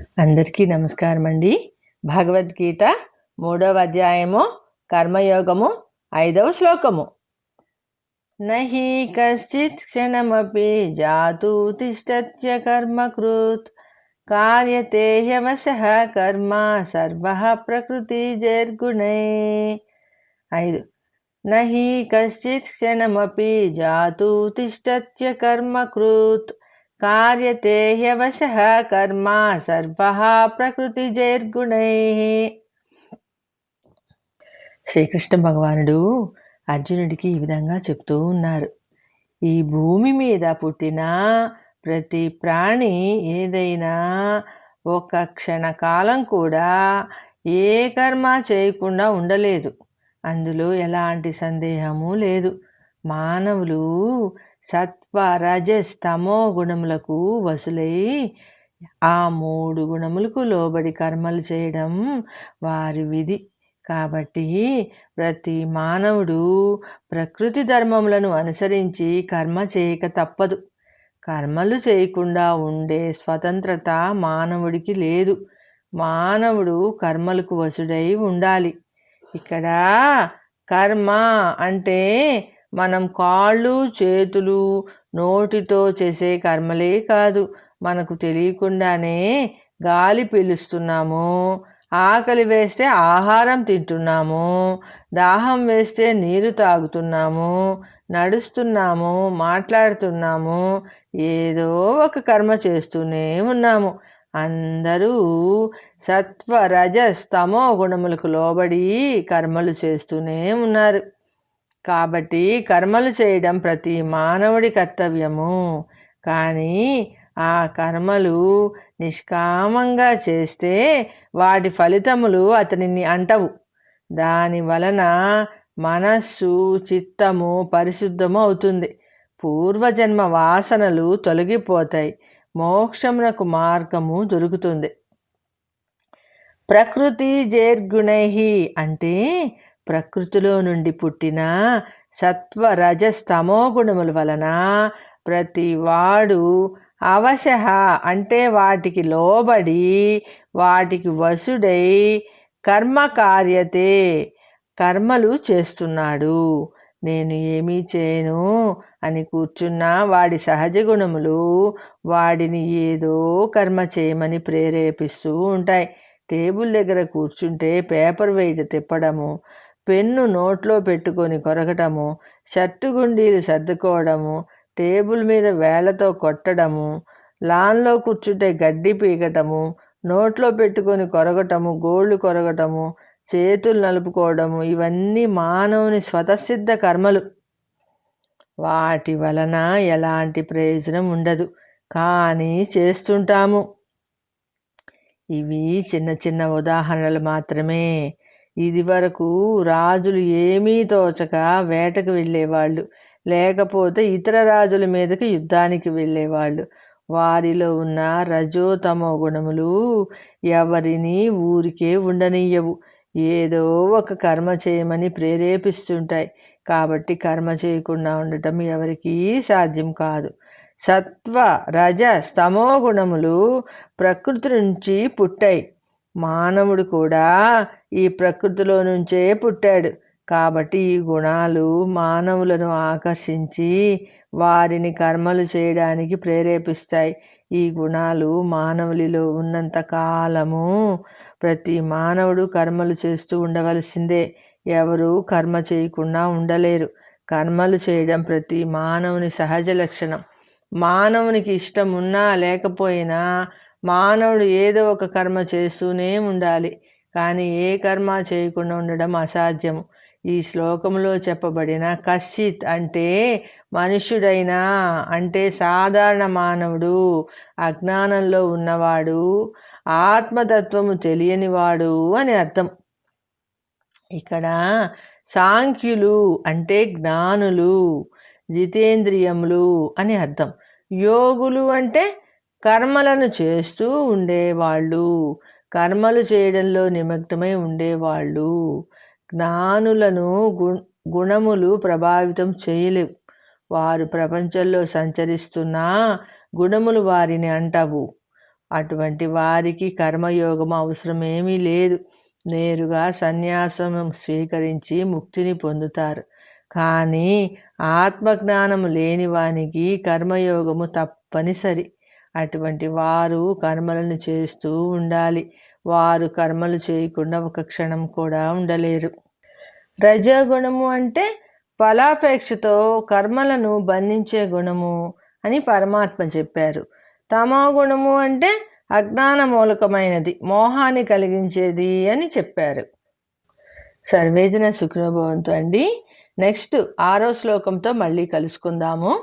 అందరికీ నమస్కారం అండి భగవద్గీత మూడవ అధ్యాయము కర్మయోగము ఐదవ శ్లోకము. నహి కశ్చిత్ క్షణమపి జాతు తిష్టత్య కర్మకృత్ కార్యతే హ్యవశ కర్మ సర్వ ప్రకృతి జైర్గుణై. ఐదు. నహి కశ్చిత్ క్షణమపి జాతు తిష్టత్య కర్మకృత్ కార్యతే హ్యవశ కర్మ సర్వ ప్రకృతి జైర్గుణై శ్రీకృష్ణ భగవానుడు అర్జునుడికి ఈ విధంగా చెప్తూ ఉన్నారు. ఈ భూమి మీద పుట్టిన ప్రతి ప్రాణి ఏదైనా ఒక క్షణకాలం కూడా ఏ కర్మ చేయకుండా ఉండలేదు. అందులో ఎలాంటి సందేహము లేదు. మానవులు సత్వ రజస్ తమో గుణములకు వసులై. ఆ మూడు గుణములకు లోబడి కర్మలు చేయడం వారి విధి. కాబట్టి ప్రతి మానవుడు ప్రకృతి ధర్మములను అనుసరించి కర్మ చేయక తప్పదు. కర్మలు చేయకుండా ఉండే స్వతంత్రత మానవుడికి లేదు. మానవుడు కర్మలకు వసుడై ఉండాలి. ఇక్కడ కర్మ అంటే మనం కాళ్ళు చేతులు నోటితో చేసే కర్మలే కాదు. మనకు తెలియకుండానే గాలి పీలుస్తున్నాము. ఆకలి వేస్తే ఆహారం తింటున్నాము. దాహం వేస్తే నీరు తాగుతున్నాము. నడుస్తున్నాము మాట్లాడుతున్నాము. ఏదో ఒక కర్మ చేస్తూనే ఉన్నాము. అందరూ సత్వ రజస్ గుణములకు లోబడి కర్మలు చేస్తూనే ఉన్నారు. కాబట్టి కర్మలు చేయడం ప్రతి మానవుడి కర్తవ్యము. కానీ ఆ కర్మలు నిష్కామంగా చేస్తే వాటి ఫలితములు అతనిని అంటవు. దాని వలన మనస్సు చిత్తము పరిశుద్ధము అవుతుంది. పూర్వజన్మ వాసనలు తొలగిపోతాయి. మోక్షమునకు మార్గము దొరుకుతుంది. ప్రకృతి జేర్గుణై అంటే ప్రకృతిలో నుండి పుట్టిన సత్వ రజస్తమో గుణముల వలన ప్రతి వాడు అవశహ అంటే వాటికి లోబడి వాటికి వసుడై కర్మకార్యతే కర్మలు చేస్తున్నాడు. నేను ఏమీ చేయను అని కూర్చున్న వాడి సహజ గుణములు వాడిని ఏదో కర్మ చేయమని ప్రేరేపిస్తూ ఉంటాయి. టేబుల్ దగ్గర కూర్చుంటే పేపర్ వెయిట్ తిప్పడము పెన్ను నోట్లో పెట్టుకొని కొరకటము షర్టు గుండీలు సర్దుకోవడము టేబుల్ మీద వేళ్ళతో కొట్టడము లాన్లో కూర్చుంటే గడ్డి పీకటము నోట్లో పెట్టుకొని కొరగటము గోళ్ళు కొరగటము చేతులు నలుపుకోవడము ఇవన్నీ మానవుని స్వతసిద్ధ కర్మలు. వాటి వలన ఎలాంటి ప్రయోజనం ఉండదు కానీ చేస్తుంటాము. ఇవి చిన్న చిన్న ఉదాహరణలు మాత్రమే. ఇది వరకు రాజులు ఏమీ తోచక వేటకు వెళ్ళేవాళ్ళు. లేకపోతే ఇతర రాజుల మీదకి యుద్ధానికి వెళ్ళేవాళ్ళు. వారిలో ఉన్న రజోతమో గుణములు ఎవరిని ఊరికే ఉండనీయవు. ఏదో ఒక కర్మ చేయమని ప్రేరేపిస్తుంటాయి. కాబట్టి కర్మ చేయకుండా ఉండటం ఎవరికీ సాధ్యం కాదు. సత్వ రజ స్తమో గుణములు ప్రకృతి నుంచి పుట్టాయి. మానవుడు కూడా ఈ ప్రకృతిలో నుంచే పుట్టాడు. కాబట్టి ఈ గుణాలు మానవులను ఆకర్షించి వారిని కర్మలు చేయడానికి ప్రేరేపిస్తాయి. ఈ గుణాలు మానవులిలో ఉన్నంత కాలము ప్రతి మానవుడు కర్మలు చేస్తూ ఉండవలసిందే. ఎవరు కర్మ చేయకుండా ఉండలేరు. కర్మలు చేయడం ప్రతి మానవుని సహజ లక్షణం. మానవునికి ఇష్టం ఉన్నా లేకపోయినా మానవుడు ఏదో ఒక కర్మ చేస్తూనే ఉండాలి కానీ ఏ కర్మ చేయకుండా ఉండడం అసాధ్యము. ఈ శ్లోకంలో చెప్పబడిన కశ్చిత్ అంటే మనుష్యుడైనా అంటే సాధారణ మానవుడు అజ్ఞానంలో ఉన్నవాడు ఆత్మతత్వము తెలియనివాడు అని అర్థం. ఇక్కడ సాంఖ్యులు అంటే జ్ఞానులు జితేంద్రియములు అని అర్థం. యోగులు అంటే కర్మలను చేస్తూ ఉండేవాళ్ళు. కర్మలు చేయడంలో నిమగ్నమై ఉండేవాళ్ళు. జ్ఞానులను గుణములు ప్రభావితం చేయలేవు వారు ప్రపంచంలో సంచరిస్తున్నా గుణములు వారిని అంటవు. అటువంటి వారికి కర్మయోగం అవసరమేమీ లేదు. నేరుగా సన్యాసం స్వీకరించి ముక్తిని పొందుతారు. కానీ ఆత్మజ్ఞానము లేని వానికి కర్మయోగము తప్పనిసరి. అటువంటి వారు కర్మలను చేస్తూ ఉండాలి. వారు కర్మలు చేయకుండా ఒక క్షణం కూడా ఉండలేరు. రజగుణము అంటే ఫలాపేక్షతో కర్మలను బంధించే గుణము అని పరమాత్మ చెప్పారు. తమో గుణము అంటే అజ్ఞాన మూలకమైనది మోహాన్ని కలిగించేది అని చెప్పారు. సర్వేజన సుఖనుభవంతో అండి. నెక్స్ట్ ఆరో శ్లోకంతో మళ్ళీ కలుసుకుందాము.